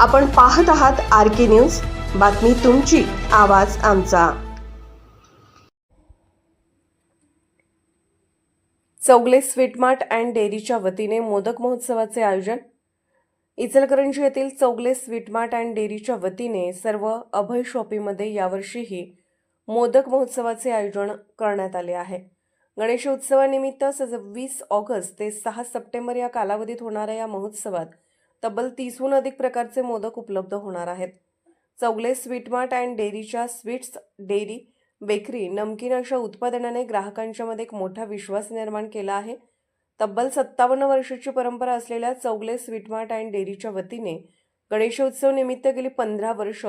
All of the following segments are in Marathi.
आपण पाहत आहात आर के न्यूज. बातमी तुमची आवाज आमचा. चौगले स्वीटमार्ट अँड डेअरीच्या वतीने मोदक महोत्सवाचे आयोजन. इचलकरंजी येथील चौगले स्वीटमार्ट अँड डेअरीच्या वतीने सर्व अभय शॉपीमध्ये यावर्षीही मोदक महोत्सवाचे आयोजन करण्यात आले आहे. गणेशोत्सवानिमित्त सव्वीस ऑगस्ट ते सहा सप्टेंबर या कालावधीत होणाऱ्या या महोत्सवात तब्बल तीसहून अधिक प्रकारचे मोदक उपलब्ध होणार आहेत. चौगले स्वीटमार्ट अँड डेअरीच्या स्वीट्स डेअरी बेकरी नमकीन अशा उत्पादनाने ग्राहकांच्या मध्ये एक मोठा विश्वास निर्माण केला आहे. तब्बल सत्तावन्न वर्षाची परंपरा असलेल्या चौगले स्वीटमार्ट अँड डेअरीच्या वतीने गणेशोत्सव निमित्त गेली पंधरा वर्ष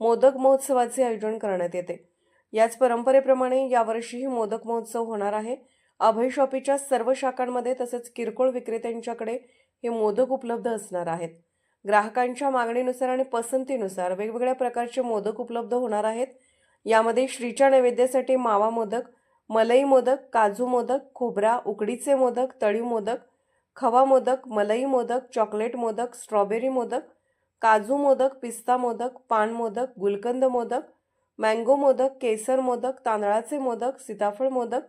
मोदक महोत्सवाचे आयोजन करण्यात येते. याच परंपरेप्रमाणे यावर्षीही मोदक महोत्सव होणार आहे. अभय शॉपीच्या सर्व शाखांमध्ये तसेच किरकोळ विक्रेत्यांच्याकडे हे मोदक उपलब्ध असणार आहेत. ग्राहकांच्या मागणीनुसार आणि पसंतीनुसार वेगवेगळ्या प्रकारचे मोदक उपलब्ध होणार आहेत. यामध्ये श्रीच्या नैवेद्यासाठी मावा मोदक मलई मोदक काजू मोदक खोबरा उकडीचे मोदक तळी मोदक खवा मोदक मलई मोदक चॉकलेट मोदक स्ट्रॉबेरी मोदक काजू मोदक पिस्ता मोदक पान मोदक गुलकंद मोदक मँगो मोदक केसर मोदक तांदळाचे मोदक सीताफळ मोदक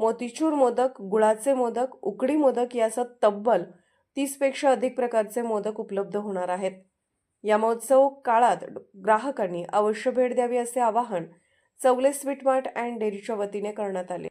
मोतीचूर मोदक गुळाचे मोदक उकडी मोदक यासह तब्बल तीसपेक्षा अधिक प्रकारचे मोदक उपलब्ध होणार आहेत. या महोत्सव काळात ग्राहकांनी अवश्य भेट द्यावी असे आवाहन चौले स्वीट मार्ट अँड डेअरीच्या वतीने करण्यात आले.